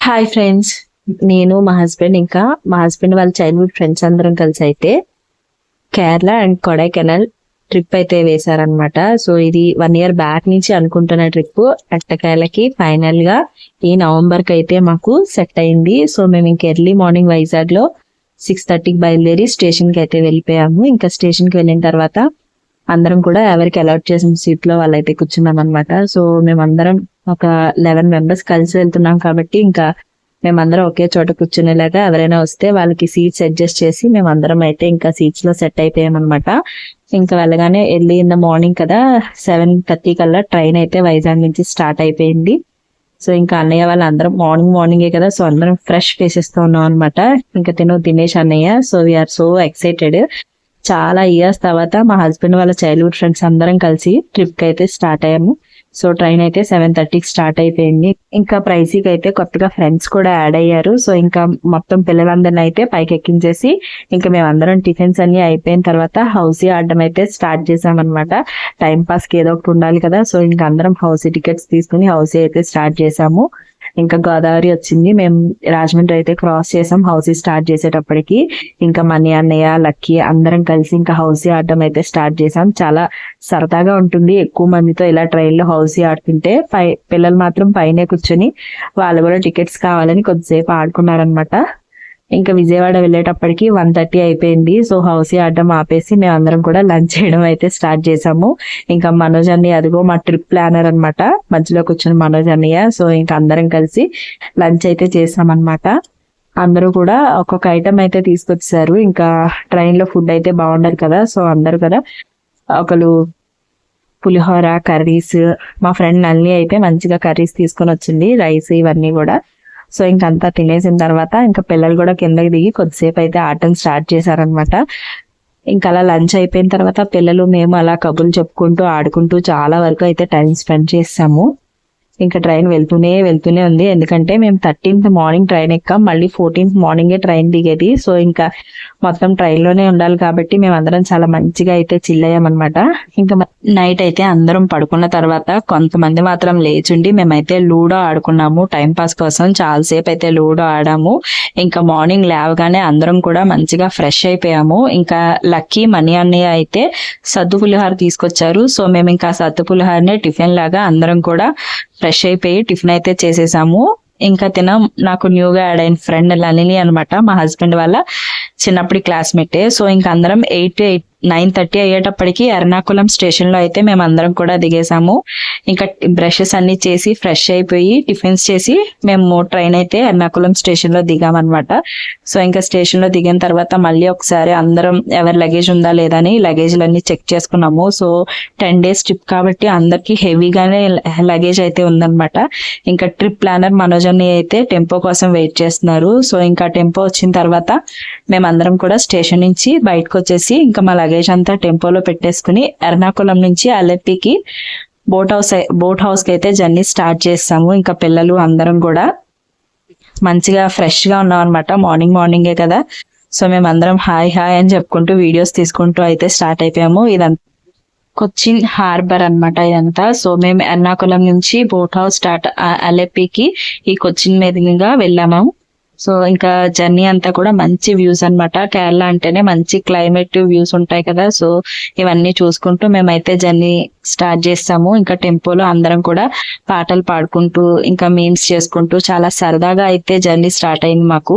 Hi friends నేను మా husband ఇంకా. మా హస్బెండ్ వాళ్ళ చైల్డ్హుడ్ ఫ్రెండ్స్ అందరం కలిసి అయితే కేరళ అండ్ కొడైకెనాల్ ట్రిప్ అయితే వేశారనమాట సో ఇది వన్ ఇయర్ బ్యాక్ నుంచి అనుకుంటున్న ట్రిప్ అట్టకాయలకి ఫైనల్గా ఈ నవంబర్కి అయితే మాకు సెట్ అయింది. సో మేము ఇంక ఎర్లీ మార్నింగ్ వైజాగ్లో సిక్స్ థర్టీకి బయలుదేరి స్టేషన్కి అయితే వెళ్ళిపోయాము. ఇంకా స్టేషన్కి వెళ్ళిన తర్వాత అందరం కూడా ఎవరికి అలాట్ చేసిన సీట్లో వాళ్ళైతే కూర్చున్నాం అనమాట సో మేమందరం ఒక లెవెన్ మెంబర్స్ కలిసి వెళ్తున్నాం కాబట్టి ఇంకా మేమందరం ఒకే చోట కూర్చునేలాగా ఎవరైనా వస్తే వాళ్ళకి సీట్స్ అడ్జస్ట్ చేసి మేమందరం అయితే ఇంకా సీట్స్లో సెట్ అయిపోయామన్నమాట. ఇంకా వెళ్ళగానే ఎర్లీ ఇన్ ద మార్నింగ్ కదా సెవెన్ థర్టీ కల్లా ట్రైన్ అయితే వైజాగ్ నుంచి స్టార్ట్ అయిపోయింది. సో ఇంకా అన్నయ్య వాళ్ళు అందరం మార్నింగ్ మార్నింగే కదా సో అందరం ఫ్రెష్ ఫేసెస్తో ఉన్నాం అనమాట ఇంకా తిను దినేష్ అన్నయ్య so we are so excited చాలా ఇయర్స్ తర్వాత మా హస్బెండ్ వాళ్ళ చైల్డ్హుడ్ ఫ్రెండ్స్ అందరం కలిసి ట్రిప్కి అయితే స్టార్ట్ అయ్యాము. సో ట్రైన్ అయితే సెవెన్ థర్టీకి స్టార్ట్ అయిపోయింది. ఇంకా ప్రైసీకి అయితే కొత్తగా ఫ్రెండ్స్ కూడా యాడ్ అయ్యారు. సో ఇంకా మొత్తం పిల్లలందరిని అయితే పైకి ఎక్కించేసి ఇంకా మేమందరం టిఫిన్స్ అన్ని అయిపోయిన తర్వాత హౌసీ ఆడడం అయితే స్టార్ట్ చేసాం అనమాట టైం పాస్కి ఏదో ఒకటి ఉండాలి కదా. సో ఇంకా అందరం హౌసీ టికెట్స్ తీసుకుని హౌసీ అయితే స్టార్ట్ చేసాము. ఇంకా గోదావరి వచ్చింది. మేము రాజమండ్రి అయితే క్రాస్ చేసాం. హౌసీ స్టార్ట్ చేసేటప్పటికి ఇంకా మనీ అన్నయ్య లక్కీ అందరం కలిసి ఇంకా హౌసీ ఆడడం అయితే స్టార్ట్ చేసాం. చాలా సరదాగా ఉంటుంది. ఎక్కువ మందితో ఇలా ట్రైన్లో హౌసీ ఆడుతుంటే పై పిల్లలు మాత్రం పైనే కూర్చొని వాళ్ళు కూడా టికెట్స్ కావాలని కొద్దిసేపు ఆడుకున్నారనమాట ఇంకా విజయవాడ వెళ్ళేటప్పటికి వన్ థర్టీ అయిపోయింది. సో హౌసీ ఆడడం ఆపేసి మేము అందరం కూడా లంచ్ చేయడం అయితే స్టార్ట్ చేసాము. ఇంకా మనోజ్ అన్నయ్య అదిగో మా ట్రిప్ ప్లానర్ అనమాట మధ్యలో కూర్చుని మనోజ్ అన్నయ్య సో ఇంకా అందరం కలిసి లంచ్ అయితే చేసాం అనమాట అందరూ కూడా ఒక్కొక్క ఐటమ్ అయితే తీసుకొచ్చారు. ఇంకా ట్రైన్లో ఫుడ్ అయితే బాగుండదు కదా. సో అందరూ కదా ఒకరు పులిహోర కర్రీస్ మా ఫ్రెండ్ నల్లి అయితే మంచిగా కర్రీస్ తీసుకొని వచ్చింది. రైస్ ఇవన్నీ కూడా. సో ఇంకంతా తినేసిన తర్వాత ఇంకా పిల్లలు కూడా కిందకి దిగి కొద్దిసేపు అయితే ఆటలు స్టార్ట్ చేశారనమాట ఇంకా అలా లంచ్ అయిపోయిన తర్వాత పిల్లలు మేము అలా కబుర్లు చెప్పుకుంటూ ఆడుకుంటూ చాలా వరకు అయితే టైం స్పెండ్ చేసాము. ఇంకా ట్రైన్ వెళ్తూనే వెళ్తూనే ఉంది. ఎందుకంటే మేము థర్టీన్త్ మార్నింగ్ ట్రైన్ ఎక్కాం. మళ్ళీ ఫోర్టీన్త్ మార్నింగే ట్రైన్ దిగేది. సో ఇంకా మొత్తం ట్రైన్లోనే ఉండాలి కాబట్టి మేము అందరం చాలా మంచిగా అయితే చిల్లయ్యామన్నమాట ఇంకా నైట్ అయితే అందరం పడుకున్న తర్వాత కొంతమంది మాత్రం లేచుండి మేమైతే లూడో ఆడుకున్నాము. టైం పాస్ కోసం చాలాసేపు అయితే లూడో ఆడాము. ఇంకా మార్నింగ్ లేవగానే అందరం కూడా మంచిగా ఫ్రెష్ అయిపోయాము. ఇంకా లక్కీ మనీ అన్నయ్య అయితే సద్దు పులిహార తీసుకొచ్చారు. సో మేము ఇంకా సద్దు పులిహారనే టిఫిన్ లాగా అందరం కూడా ఫ్రెష్ అయిపోయి టిఫిన్ అయితే చేసేసాము. ఇంకా తిన నాకు న్యూగా యాడ్ అయిన ఫ్రెండ్ లలిని అనమాట మా హస్బెండ్ వాళ్ళ చిన్నప్పటి క్లాస్మేటే. సో ఇంకా అందరం ఎయిట్ ఎయిట్ నైన్ థర్టీ అయ్యేటప్పటికి ఎర్నాకుళం స్టేషన్లో అయితే మేము అందరం కూడా దిగేసాము ఇంకా బ్రషెస్ అన్ని చేసి ఫ్రెష్ అయిపోయి టిఫిన్స్ చేసి మేము ట్రైన్ అయితే ఎర్నాకుళం స్టేషన్లో దిగామన్నమాట. సో ఇంకా స్టేషన్లో దిగిన తర్వాత మళ్ళీ ఒకసారి అందరం ఎవరి లగేజ్ ఉందా లేదా అని లగేజ్లన్నీ చెక్ చేసుకున్నాము. సో టెన్ డేస్ ట్రిప్ కాబట్టి అందరికి హెవీగానే లగేజ్ అయితే ఉందన్నమాట. ఇంకా ట్రిప్ ప్లానర్ మనోజ్ అన్ని అయితే టెంపో కోసం వెయిట్ చేస్తున్నారు. సో ఇంకా టెంపో వచ్చిన తర్వాత మేమందరం కూడా స్టేషన్ నుంచి బయటకు వచ్చేసి ఇంకా మా లగేజ్ అంతా టెంపోలో పెట్టేసుకుని ఎర్నాకుళం నుంచి అలెప్పికి బోట్ హౌస్ బోట్ హౌస్కి అయితే జర్నీ స్టార్ట్ చేస్తాము. ఇంకా పిల్లలు అందరం కూడా మంచిగా ఫ్రెష్గా ఉన్నాం అనమాట మార్నింగ్ మార్నింగే కదా. సో మేము అందరం హాయ్ హాయ్ అని చెప్పుకుంటూ వీడియోస్ తీసుకుంటూ అయితే స్టార్ట్ అయిపోయాము. ఇదంతా కొచ్చిన్ హార్బర్ అన్నమాట ఇదంతా. సో మేము ఎర్నాకుళం నుంచి బోట్ హౌస్ స్టార్ట్ అలెప్పికి ఈ కొచ్చిన్ మీదుగా వెళ్ళాము. సో ఇంకా జర్నీ అంతా కూడా మంచి వ్యూస్ అన్నమాట. కేరళ అంటేనే మంచి క్లైమేట్ వ్యూస్ ఉంటాయి కదా. సో ఇవన్నీ చూసుకుంటూ మేమైతే జర్నీ స్టార్ట్ చేస్తాము. ఇంకా టెంపోలో అందరం కూడా పాటలు పాడుకుంటూ ఇంకా మీమ్స్ చేసుకుంటూ చాలా సరదాగా అయితే జర్నీ స్టార్ట్ అయింది మాకు.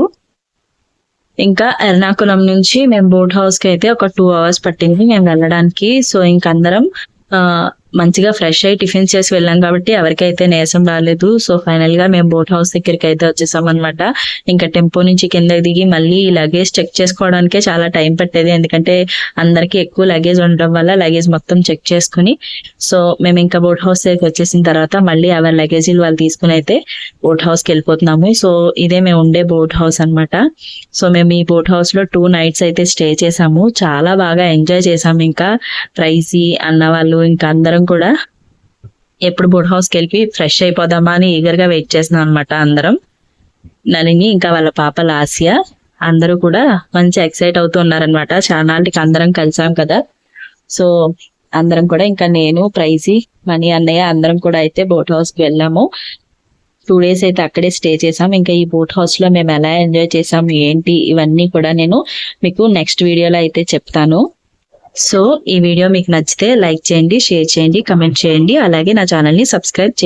ఇంకా ఎర్నాకుళం నుంచి మేము బోట్ హౌస్కి అయితే ఒక టూ అవర్స్ పట్టింది మేము వెళ్ళడానికి. సో ఇంక అందరం మంచిగా ఫ్రెష్ అయ్యి టిఫిన్ చేసి వెళ్ళాం కాబట్టి ఎవరికైతే నీరసం రాలేదు సో ఫైనల్గా మేము బోట్ హౌస్ దగ్గరికి అయితే వచ్చేసాం అనమాట ఇంకా టెంపో నుంచి కింద దిగి మళ్ళీ లగేజ్ చెక్ చేసుకోవడానికే చాలా టైం పట్టేది. ఎందుకంటే అందరికి ఎక్కువ లగేజ్ ఉండడం వల్ల లగేజ్ మొత్తం చెక్ చేసుకుని సో మేము ఇంకా బోట్ హౌస్ దగ్గరికి వచ్చేసిన తర్వాత మళ్ళీ ఎవరి లగేజీలు వాళ్ళు తీసుకుని అయితే బోట్ హౌస్కి వెళ్ళిపోతున్నాము. సో ఇదే మేము ఉండే బోట్ హౌస్ అన్నమాట. సో మేము ఈ బోట్ హౌస్లో టూ నైట్స్ అయితే స్టే చేసాము. చాలా బాగా ఎంజాయ్ చేసాము. ఇంకా ప్రైజీ అన్న వాళ్ళు ఇంకా అందరూ అందరం కూడా ఎప్పుడు బోట్ హౌస్కి వెళ్ళి ఫ్రెష్ అయిపోదామా అని ఈగర్గా వెయిట్ చేస్తున్నాం అనమాట అందరం. నలిని ఇంకా వాళ్ళ పాప లాసియా అందరూ కూడా మంచి ఎక్సైట్ అవుతూ ఉన్నారనమాట చానాళ్ళకి అందరం కలిసాం కదా. సో అందరం కూడా ఇంకా నేను ప్రైజీ మనీ అన్నయ్య అందరం కూడా అయితే బోట్ హౌస్కి వెళ్ళాము. టూ డేస్ అయితే అక్కడే స్టే చేసాం. ఇంకా ఈ బోట్ హౌస్లో మేము ఎలా ఎంజాయ్ చేసాం ఏంటి ఇవన్నీ కూడా నేను మీకు నెక్స్ట్ వీడియోలో అయితే చెప్తాను. సో ఈ వీడియో మీకు నచ్చితే లైక్ చేయండి షేర్ చేయండి కమెంట్ చేయండి. అలాగే నా ఛానల్ని సబ్స్క్రైబ్ చేయండి